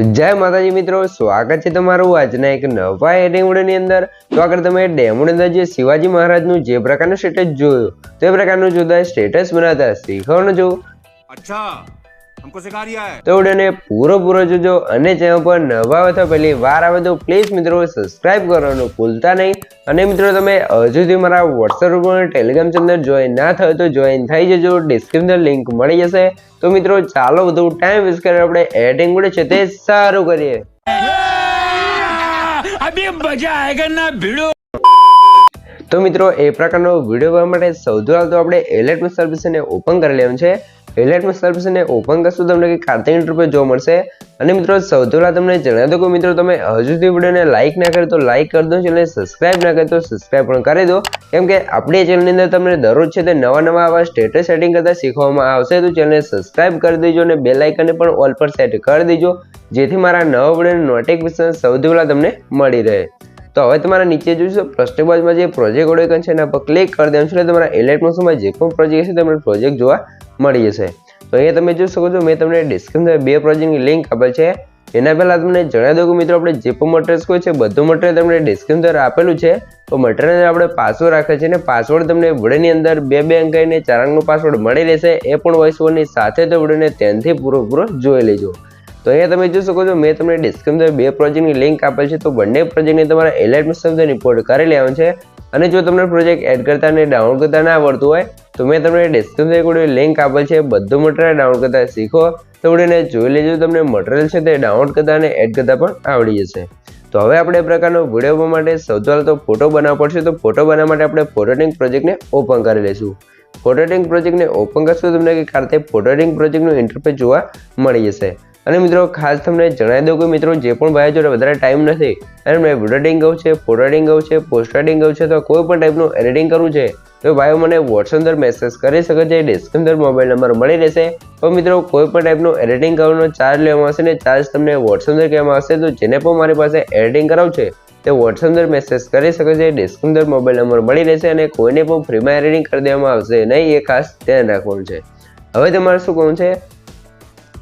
જય માતાજી મિત્રો, સ્વાગત છે તમારું આજના એક નવા એડિંગની અંદર. તો આગળ તમે ડેમોની અંદર જે શિવાજી મહારાજનું જે પ્રકારનું સ્ટેટસ જોયું, તે પ્રકારનું જુદા સ્ટેટસ બનાવતા શીખવાનું જોયું અચ્છા. हमको सिखा रिया है તો વિડીયોને પૂરો પૂરો જોજો અને ચેનલ પર નવા હોય તો પહેલી વાર આવે તો પ્લીઝ મિત્રો સબસ્ક્રાઇબ કરવાનું ભૂલતા નહીં અને મિત્રો તમે હજુ સુધી મારા વોટ્સઅપ ઉપર ટેલિગ્રામ ચેનલ જોઈન ના થયો તો જોઈન થઈ જજો ડિસ્ક્રિપ્શન લિંક મળી જશે તો મિત્રો ચાલો બધું ટાઈમ વેસ્ટ કરી આપણે એડિંગ વિડીયો છે તે સારું કરીએ તો મિત્રો, એ પ્રકારનો વીડિયો બનાવવા માટે સૌથી હાલ તો આપણે એલેટ સર્વિસને ઓપન કરી લેવાનું છે. એલેટ સર્વિસને ઓપન કરશું તમને કે કાર્તિક ઇન્ટરફેસ જોવા મળશે. અને મિત્રો, સૌથી પહેલાં તમને જણાવી દો કે મિત્રો, તમે હજુ સુધી વિડીયોને લાઇક ના કરી તો લાઇક કરી દો, ચેનલને સબસ્ક્રાઇબ ના કરી તો સબસ્ક્રાઇબ પણ કરી દો. કેમ કે આપણી ચેનલની અંદર તમને દરરોજ છે તે નવા નવા આવા સ્ટેટસ સેટિંગ કરતા શીખવામાં આવશે. તો ચેનલને સબસ્ક્રાઇબ કરી દેજો અને બેલ આઇકનને પણ ઓલ પર સેટ કરી દેજો. જેથી મારા નવા વિડીયોની નોટિફિકેશન સૌથી પહેલાં તમને મળી રહે. તો હવે તમારા નીચે જોઈશું પ્રશ્ન બાજુમાં જે પ્રોજેક્ટ ઓડેકન છે એના પર ક્લિક કરી દેવાનું છે, એટલે તમારા એલેટ સમય જે પણ પ્રોજેક્ટ છે તમને પ્રોજેક્ટ જોવા મળી જશે. તો અહીંયા તમે જોઈ શકો છો, મેં તમને ડિસ્ક્રિપ્શન બે પ્રોજેક્ટની લિંક આપેલ છે. એના પહેલાં તમને જણાવી દઉં કે મિત્રો, આપણે જે પણ મટીરિયલ્સ કોઈ છે, બધું મટીરિયલ તમને ડિસ્ક્રિપ્શન આપેલું છે. તો મટીરિયલ આપણે પાસવર્ડ રાખે છે અને પાસવર્ડ તમને વિડીયોની અંદર બે બે અંક કરીને ચાર અંકનો પાસવર્ડ મળી રહેશે. એ પણ વોઇસ ઓવરની સાથે તો વિડીયોને ત્યાંથી પૂરો જોઈ લેજો. તો અહીંયા તમે જોઈ શકો છો, મેં તમને ડિસ્ક્રિપ્શન બે પ્રોજેક્ટની લિંક આપેલ છે, તો બંને પ્રોજેક્ટને તમારે એલાઇટ મિશન રિપોર્ટ કરી લેવાનું છે. અને જો તમને પ્રોજેક્ટ એડ કરતા અને ડાઉનલોડ કરતા ના આવડતું હોય, તો મેં તમને ડિસ્ક્રિપ્શન એક લિંક આપેલ છે, બધું મટીરિયલ ડાઉનલોડ કરતા શીખો. તો વિડીયોને જોઈ લેજો, તમને મટીરિયલ છે તે ડાઉનલોડ કરતા અને એડ કરતા પણ આવડી જશે. તો હવે આપણે પ્રકારનો વીડિયો માટે સૌથી પહેલાં તો ફોટો બનાવવો પડશે, તો ફોટો બનાવવા માટે આપણે ફોટોટિંગ પ્રોજેક્ટને ઓપન કરી લઈશું. ફોટોટિંગ પ્રોજેક્ટને ઓપન કરશું તમને કે ખાતે ફોટોટિંગ પ્રોજેક્ટનું ઇન્ટરફેસ જોવા મળી જશે. અને મિત્રો, ખાસ તમને જણાવી દઉં કે મિત્રો, જે પણ ભાઈ જોડે વધારે ટાઈમ નથી, અને મેં વીડિયો કહું છે ફોટો એડિંગ કહું છે પોસ્ટ એડિંગ કહું છે, તો કોઈ પણ ટાઈપનું એડિટિંગ કરવું છે, તો ભાઈઓ મને વોટ્સઅપ અંદર મેસેજ કરી શકે છે ડિસ્ક્રિપ્શન અંદર મોબાઈલ નંબર મળી રહેશે. તો મિત્રો, કોઈ પણ ટાઈપનું એડિટિંગ કરવાનો ચાર્જ લેવામાં આવશે ને ચાર્જ તમને વોટ્સઅપ અંદર કહેવામાં આવશે, તો જેને પણ મારી પાસે એડિટિંગ કરાવવું છે, તે વોટ્સઅપ અંદર મેસેજ કરી શકે છે ડિસ્ક્રિપ્શન અંદર મોબાઈલ નંબર મળી રહેશે અને કોઈને પણ ફ્રીમાં એડિટિંગ કરી દેવામાં આવશે નહીં, એ ખાસ ધ્યાન રાખવાનું છે. હવે તમારે શું કહું છે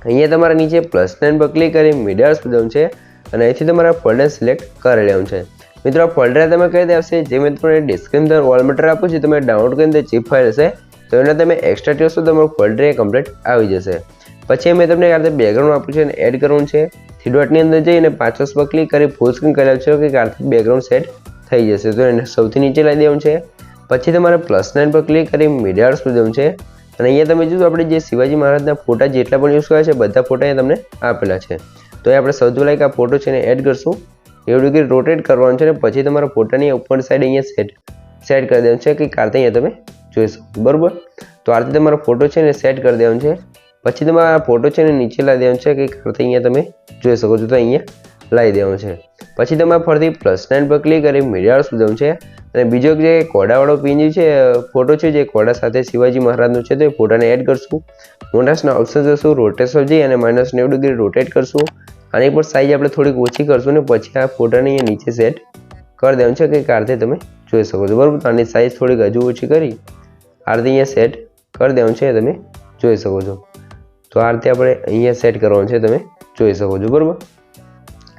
અહીંયા તમારા નીચે પ્લસ નાઇન પર ક્લિક કરી મીડિયાસ બધાનું છે અને અહીંથી તમારા ફોલ્ડર સિલેક્ટ કરી લેવું છે. મિત્રો, આ ફોલ્ડર તમે કહી દેશે જે મેં તમને ડિસ્ક્રિપ્શન વોલમીટર મટર આપું છું, તમે ડાઉનલોડ કરીને ચીપ ફાઇલ હશે, તો એને તમે એક્સ્ટ્રા ટીઓસો તમારું ફોલ્ડર કમ્પ્લીટ આવી જશે. પછી મેં તમને આ બેકગ્રાઉન્ડ આપ્યું છે અને એડ કરવાનું છે. થ્રી ડોટની અંદર જઈને પાંચસ પર ક્લિક કરી ફૂલ સ્ક્રીન કરી છે કે કારથી બેકગ્રાઉન્ડ સેટ થઈ જશે. તો એને સૌથી નીચે લાવી દેવાનું છે. પછી તમારે પ્લસ નાઇન પર ક્લિક કરી મીડિયા પર દેવાનું છે. અને અહીંયા તમે જોશો આપણે જે શિવાજી મહારાજના ફોટા જેટલા પણ યુઝ કર્યા છે, બધા ફોટા અહીંયા તમને આપેલા છે. તો એ આપણે સૌથી પહેલાં આ ફોટો છે એને એડ કરશું. એવું કે રોટેટ કરવાનું છે અને પછી તમારા ફોટાની ઉપર સાઈડ અહીંયા સેટ સેટ કરી દેવાનું છે કે કારતે અહીંયા તમે જોઈ શકો. બરાબર? તો આ રીતે તમારો ફોટો છે ને સેટ કરી દેવાનું છે. પછી તમારા ફોટો છે ને નીચે લાવી દેવાનું છે કે કારતે અહીંયા તમે જોઈ શકો છો. તો અહીંયા લાવી દેવાનું છે. પછી તમારે ફરીથી પ્લસ નાઇન પર ક્લિક કરી મીડિયા દેવું છે. અને બીજો જે કોડાવાળો પિન છે ફોટો છે, જે કોડા સાથે શિવાજી મહારાજનું છે, તો એ ફોટાને એડ કરશું. મોટાસના ઓપ્શન જશું રોટેશન જઈ અને માઇનસ નેવું ડિગ્રી રોટેટ કરશું. આની પર સાઈઝ આપણે થોડીક ઓછી કરશું ને પછી આ ફોટાને અહીંયા નીચે સેટ કરી દેવાનું છે કે કારતે તમે જોઈ શકો છો. બરાબર? આની સાઈઝ થોડીક હજુ ઓછી કરી આ રીતે અહીંયા સેટ કરી દેવાનું છે, તમે જોઈ શકો છો. તો આ રીતે આપણે અહીંયા સેટ કરવાનું છે, તમે જોઈ શકો છો. બરાબર?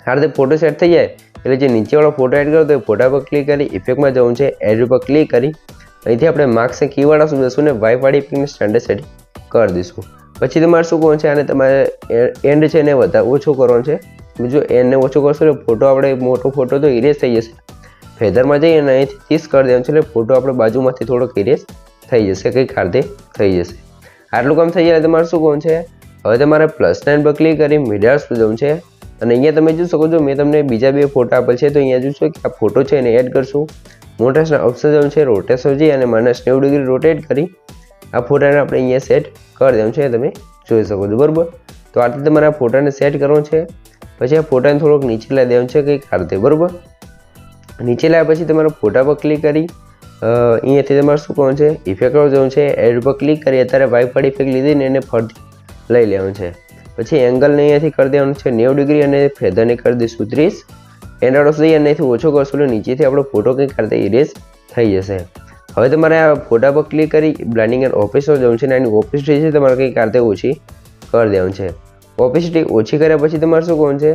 આ ફોટો સેટ થઈ જાય, એટલે જે નીચેવાળો ફોટો એડ કરો તો એ ફોટા પર ક્લિક કરી ઇફેક્ટમાં જવું છે એડ ઉપર ક્લિક કરી. અહીંથી આપણે માર્ક્સને કીવાળા શું દઈશું ને વાઈફાડી ઇફેક્ટને સ્ટાન્ડર્ડ સેટ કરી દઈશું. પછી તમારે શું કરવાનું છે અને તમારે એન્ડ છે એને વધારે ઓછો કરવાનો છે. બીજું એને ઓછો કરશો એટલે ફોટો આપણે મોટો ફોટો તો ઇરેઝ થઈ જશે. ફેધરમાં જઈએ અને અહીંથી ત્રીસ કરી દેવાનું છે એટલે ફોટો આપણે બાજુમાંથી થોડોક ઇરેઝ થઈ જશે, કંઈક ખાતે થઈ જશે. આટલું કામ થઈ જાય તમારે શું કરવાનું છે, હવે તમારે પ્લસ નાઇન પર ક્લિક કરી મીડિયાસ જવું છે. અને અહીંયા તમે જોઈ શકો છો, મેં તમને બીજા બે ફોટા આપેલ છે, તો અહીંયા જોશો કે આ ફોટો છે એને એડ કરશું. મોટેશના ઓપ્શન છે રોટેશન જઈ અને માઇનસ નેવું ડિગ્રી રોટેટ કરી આ ફોટાને આપણે અહીંયા સેટ કરી દેવું છે તમે જોઈ શકો છો, બરાબર? તો આ રીતે તમારે આ ફોટાને સેટ કરવો છે, પછી આ ફોટાને થોડોક નીચે લાવી દેવાનું છે, કંઈક આ રીતે, બરાબર? નીચે લાવ્યા પછી તમારા ફોટા પર ક્લિક કરી અહીંયાથી તમારે શું કરવાનું છે ઇફેક્ટ જવું છે એડ પર ક્લિક કરી, અત્યારે વાઇપર ઇફેક્ટ લીધી ને એને ફરતી લઈ લેવાનું છે. પછી એંગલને અહીંયાથી કરી દેવાનું છે નેવું ડિગ્રી અને ફેધરને કરી દઈશું ત્રીસ. એન્ડ્રોડ સુધી અને અહીંથી ઓછો કરશું એટલે નીચેથી આપણો ફોટો કંઈક કરતા રીતે ઇરેઝ થઈ જશે. હવે તમારે આ ફોટા પર ક્લિક કરી બ્લાઇન્ડિંગ એન્ડ ઓફિસમાં જવું છે અને એની ઓફિસિટી છે તમારે કંઈક આ ઓછી કરી દેવાનું છે. ઓફિસિટી ઓછી કર્યા પછી તમારે શું કહું છે?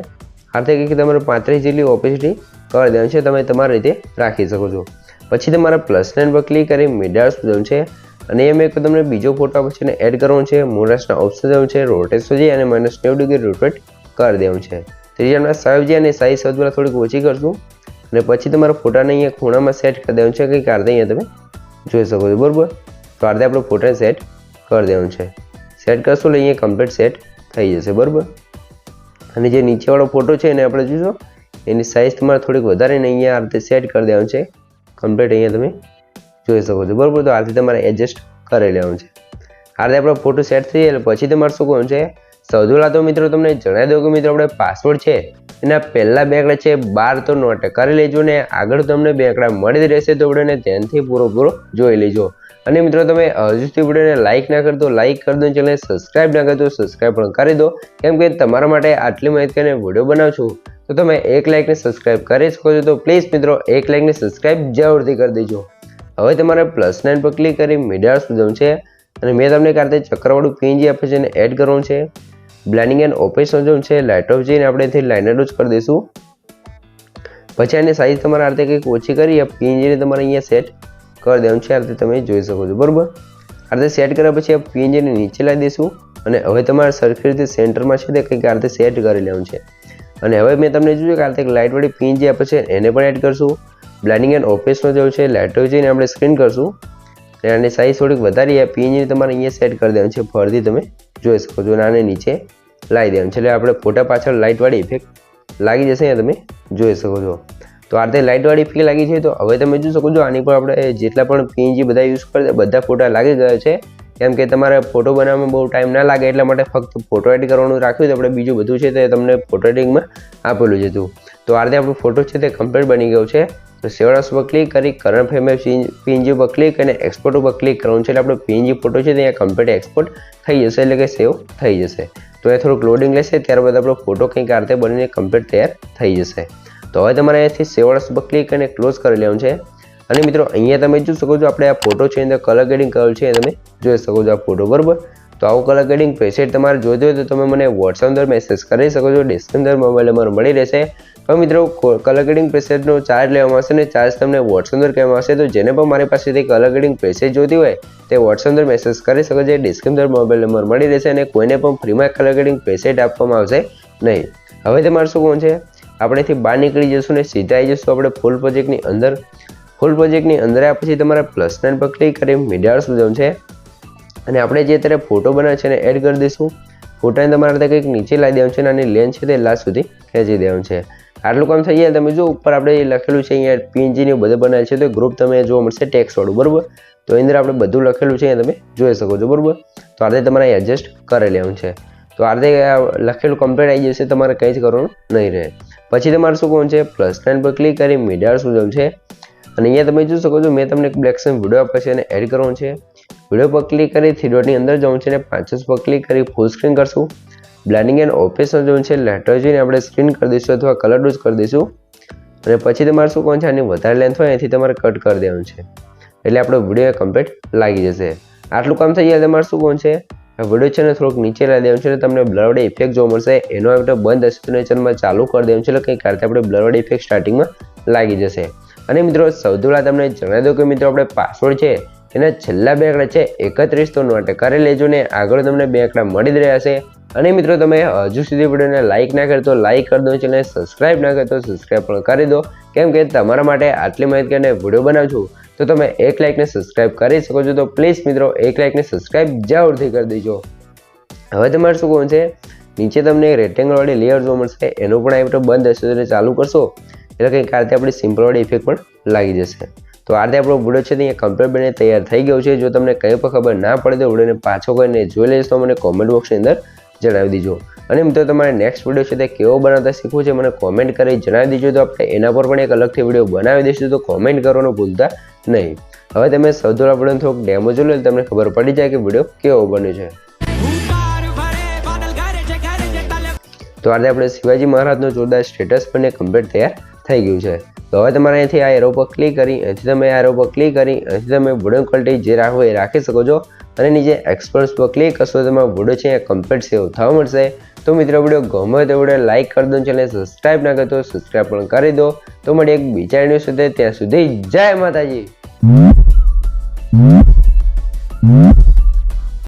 આ કે તમારે પાંત્રીસ જેટલી ઓફિસિટી કરી દેવાનું છે, તમે તમારી રીતે રાખી શકો છો. પછી તમારે પ્લસ નાઇન પર ક્લિક કરી મીડિયાસ જવું છે. અને એમ એક તમને બીજો ફોટો પછી એને એડ કરવાનો છે, મોરસના ઓપ્શન જવું છે, રોટેટ સુધી અને માઇનસ નેવું ડિગ્રી રોટેટ કરી દેવાનું છે. ત્રીજા સાહેબજી અને સાઈઝ સૌથી થોડીક ઓછી કરશું અને પછી તમારા ફોટાને અહીંયા ખૂણામાં સેટ કરી દેવાનું છે, કંઈક આ અહીંયા તમે જોઈ શકો છો, બરાબર? તો આ રીતે આપણે ફોટાને સેટ કરી દેવાનું છે. સેટ કરશું એટલે અહીંયા કમ્પ્લીટ સેટ થઈ જશે, બરાબર? અને જે નીચેવાળો ફોટો છે એને આપણે જોઈશું એની સાઇઝ તમારે થોડીક વધારીને અહીંયા આ રીતે સેટ કરી દેવાનું છે. કમ્પ્લીટ અહીંયા તમે જોઈ શકો છો. બરાબર, તો આથી તમારે એડજસ્ટ કરી લેવાનું છે. આ રીતે આપણો ફોટો સેટ થઈ જાય પછી તમારે શું કરવાનું છે? સૌથી પહેલાં તો મિત્રો તમને જણાવી દઉં કે મિત્રો આપણે પાસવર્ડ છે, એના પહેલાં બે આંકડા છે, બાર તો નોટ કરી લેજો ને આગળ તમને બે મળી જ રહેશે, તો વિડીયોને ધ્યાનથી પૂરો પૂરો જોઈ લેજો. અને મિત્રો તમે હજુ સુધી વિડીયોને લાઇક ના કરતો લાઇક કરી દો ચેનલને સબસ્ક્રાઇબ ના કરતો સબસ્ક્રાઇબ પણ કરી દો. કેમ કે તમારા માટે આટલી માહિતી અને વીડિયો બનાવું છું, તો તમે એક લાઇકને સબસ્ક્રાઇબ કરી શકો છો. તો પ્લીઝ મિત્રો, એક લાઇકને સબસ્ક્રાઇબ જરૂરથી કરી દેજો. હવે તમારે પ્લસ નાઇન પર ક્લિક કરી મીડિયા સુધમ છે અને મેં તમને કારતે ચક્રવાળું પીએનજી આપે છે એને એડ કરવાનું છે. બ્લેન્ડિંગ એન્ડ ઓપરેશન ઝોન છે. લાઇટ ઓફ જઈને આપણે એથી લાઇનર જ કરી દઈશું. પછી આની સાઈઝ તમારે આ રીતે કંઈક ઓછી કરી પીએનજીને તમારે અહીંયા સેટ કરી દેવાનું છે. આ રીતે તમે જોઈ શકો છો. બરાબર? આ રીતે સેટ કર્યા પછી પીએનજીને નીચે લાવી દઈશું અને હવે તમારે સરખી રીતે સેન્ટરમાં છે તે કંઈક આ રીતે સેટ કરી લેવાનું છે. અને હવે મેં તમને જોયું કે આ રીતે લાઇટવાળી પીએનજી આપે છે. એને પણ એડ કરશું. બ્લેન્ડિંગ એન્ડ ઓફિસમાં જવું છે લેટર જઈને આપણે સ્ક્રીન કરશું. અને સાઇઝ થોડીક વધારી પીએનજીને તમારે અહીંયા સેટ કરી દેવાનું છે. ફરીથી તમે જોઈ શકો છો અને નીચે લાવી દેવાનું છે. એટલે આપણે ફોટા પાછળ લાઇટવાળી ઇફેક્ટ લાગી જશે અહીંયા તમે જોઈ શકો છો. તો આ રીતે લાઇટવાળી ઇફેક્ટ લાગી છે. તો હવે તમે જોઈ શકો છો, આની પર આપણે જેટલા પણ પીએનજી બધા યુઝ કરે બધા ફોટા લાગી ગયા છે. કેમ કે તમારે ફોટો બનાવવામાં બહુ ટાઈમ ના લાગે, એટલા માટે ફક્ત ફોટો એડિટ કરવાનું રાખ્યું તો આપણે બીજું બધું છે તે તમને ફોટો એડિટિંગમાં આપેલું જ હતું. તો આ રીતે આપણું ફોટો છે તે કમ્પ્લીટ બની ગયું છે. તો સેવડ ઉપર ક્લિક કરી કરંટ ફ્રેમ પીએનજી ઉપર ક્લિક અને એક્સપોર્ટ ઉપર ક્લિક કરવાનું છે. એટલે આપણો પીએનજી ફોટો છે તે અહીંયા કમ્પ્લીટ એક્સપોર્ટ થઈ જશે, એટલે કે સેવ થઈ જશે. તો એ થોડુંક લોડિંગ લેશે, ત્યારબાદ આપણો ફોટો કંઈક આ રીતે બનીને કમ્પ્લીટ તૈયાર થઈ જશે. તો હવે તમારે અહીંયાથી સેવડ ઉપર ક્લિક અને ક્લોઝ કરી લેવાનું છે. અને મિત્રો, અહીંયા તમે જોઈ શકો છો, આપણે આ ફોટો છે અંદર કલર ગ્રેડિંગ કરેલ છે તમે જોઈ શકો છો આ ફોટો બરાબર? તો આવું કલર ગ્રેડિંગ પ્રેસેટ તમારે હોય તો તમે મને વોટ્સઅપ અંદર મેસેજ કરી શકો છો. ડિસ્ક્રિપ્શન અંદર મોબાઈલ નંબર મળી રહેશે. હવે મિત્રો કલર ગ્રેડિંગ પ્રેસેટનો ચાર્જ લેવામાં આવશે અને ચાર્જ તમને વોટ્સઅપ અંદર કહેવામાં આવશે. તો જેને પણ મારી પાસેથી કલર ગ્રેડિંગ પ્રેસેટ જોતી હોય, તે વોટ્સઅપ અંદર મેસેજ કરી શકો છો. ડિસ્ક્રિપ્શન અંદર મોબાઈલ નંબર મળી રહેશે અને કોઈને પણ ફ્રીમાં કલર ગ્રેડિંગ પ્રેસેટ આપવામાં આવશે નહીં. હવે તમારે શું કોણ છે? આપણેથી બહાર નીકળી જશું ને સીધા આવી જશું આપણે ફૂલ પ્રોજેક્ટની અંદર ફૂલ પ્રોજેક્ટની અંદર આ પછી તમારા પ્લસ નાઇન પર ક્લિક કરી મીડિયા સુધી છે? અને આપણે જે અત્યારે ફોટો બનાવે છે એને એડ કરી દઈશું. ફોટાને તમારે ત્યાં કંઈક નીચે લાવી દેવાનું છે અને આની લેન્થ છે તે લાસ્ટ સુધી ખેંચી દેવાનું છે. આટલું કામ થઈ જાય તમે જો ઉપર આપણે લખેલું છે અહીંયા પીએનજીને બધું બનાવેલ છે તો ગ્રુપ તમે જોવા મળશે ટેક્સ બરાબર? તો અંદર આપણે બધું લખેલું છે અહીંયા તમે જોઈ શકો છો, બરાબર? તો આ રીતે તમારે એડજસ્ટ કરી લેવાનું છે. તો આ રીતે લખેલું કમ્પ્લીટ આવી જશે, તમારે કંઈ જ કરવાનું નહીં રહે. પછી તમારે શું કહું છે? પ્લસ નાઇન પર ક્લિક કરી મીડિયા શું છે? અને અહીંયા તમે જોઈ શકો છો, મેં તમને એક બ્લેક સેમ વીડિયો આપ્યો છે, એને એડ કરવાનું છે. વીડિયો પર ક્લિક કરી થ્રી ડોટની અંદર જવું છે અને પાંચસ પર ક્લિક કરી ફૂલ સ્ક્રીન કરશું. બ્લેન્ડિંગ એન્ડ ઓપરેશન જવું છે લેટર જોઈને આપણે સ્ક્રીન કરી દઈશું અથવા કલર ડૂઝ કરી દઈશું. અને પછી તમારે શું કોણ છે, આની વધારે લેન્થ હોય એથી તમારે કટ કરી દેવાનું છે. એટલે આપણો વીડિયો કમ્પ્લીટ લાગી જશે. આટલું કામ થઈ જાય તમારે શું કોણ છે વીડિયો છે ને થોડુંક નીચે લાવી દેવાનું છે અને તમને બ્લરવડે ઇફેક્ટ જોવા મળશે. એનો આપણે બંધ હશે તો નેચરમાં ચાલુ કરી દેવાનું છે, એટલે કંઈક રીતે આપણે બ્લરવડે ઇફેક્ટ સ્ટાર્ટિંગમાં લાગી જશે. અને મિત્રો, સૌથી પહેલાં તમને જણાવી દઉં કે મિત્રો, આપણે પાસવર્ડ છે એના છેલ્લા બે આંકડા છે, એકત્રીસ. તો નોટ કરી લેજો ને, આગળ તમને બે આંકડા મળી જ રહ્યા છે. અને મિત્રો, તમે હજુ સુધી વિડીયોને લાઇક ના કરતો લાઇક કરી દો, ચેનલને સબસ્ક્રાઇબ ના કરતો સબસ્ક્રાઇબ પણ કરી દો. કેમ કે તમારા માટે આટલી માહિતી અને વીડિયો બનાવું છું તો તમે એક લાઇકને સબસ્ક્રાઇબ કરી શકો છો. તો પ્લીઝ મિત્રો, એક લાઇકને સબસ્ક્રાઇબ જરૂરથી કરી દેજો. હવે તમારે શું કહું છે? નીચે તમને રેક્ટેંગલવાળી લેયર જોવા મળશે. એનું પણ આ બંધ હશે એટલે ચાલુ કરશો. એટલે કંઈક આ આપણી સિમ્પલવાળી ઇફેક્ટ પણ લાગી જશે. તો આ રીતે આપણો વીડિયો છે તે અહીંયા કમ્પ્લીટ બને તૈયાર થઈ ગયો છે. જો તમને કંઈ પણ ખબર ના પડે તો વિડીયોને પાછો કરીને જોઈ લઈશ તો મને કોમેન્ટ બોક્સની અંદર જણાવી દીજો. અને મિત્રો, તમારે નેક્સ્ટ વીડિયો છે તે કેવો બનાવતા શીખવું છે મને કોમેન્ટ કરી જણાવી દેજો. તો આપણે એના પર પણ એક અલગથી વીડિયો બનાવી દઈશું, તો કોમેન્ટ કરવાનું ભૂલતા નહીં. હવે તમે સૌથી વીડિયો થોડોક ડેમો જોઈ લો તમને ખબર પડી જાય કે વીડિયો કેવો બન્યો છે. તો આજે આપણે શિવાજી મહારાજનો જોરદાર સ્ટેટસ પણ કમ્પ્લીટ તૈયાર થઈ ગયું છે. તો હવે તમારે અહીંથી આ એરો પર ક્લિક કરી, અહીંથી તમે આ એરો પર ક્લિક કરી, અહીંથી તમે વીડિયો ક્વોલિટી જે રાખો એ રાખી શકો છો. અને નીચે એક્સપર્ટ્સ પર ક્લિક કરશો તમારો વીડિયો છે એ કમ્પ્લીટ સેવ થવા મળશે. તો મિત્રો વીડિયો ગમે તો વીડિયો લાઇક કરી દો ચેનલ સબસ્ક્રાઈબ ના કરતો સબસ્ક્રાઈબ પણ કરી દો. તો મળી એક બીજા વીડિયો સુધી ત્યાં સુધી જય માતાજી.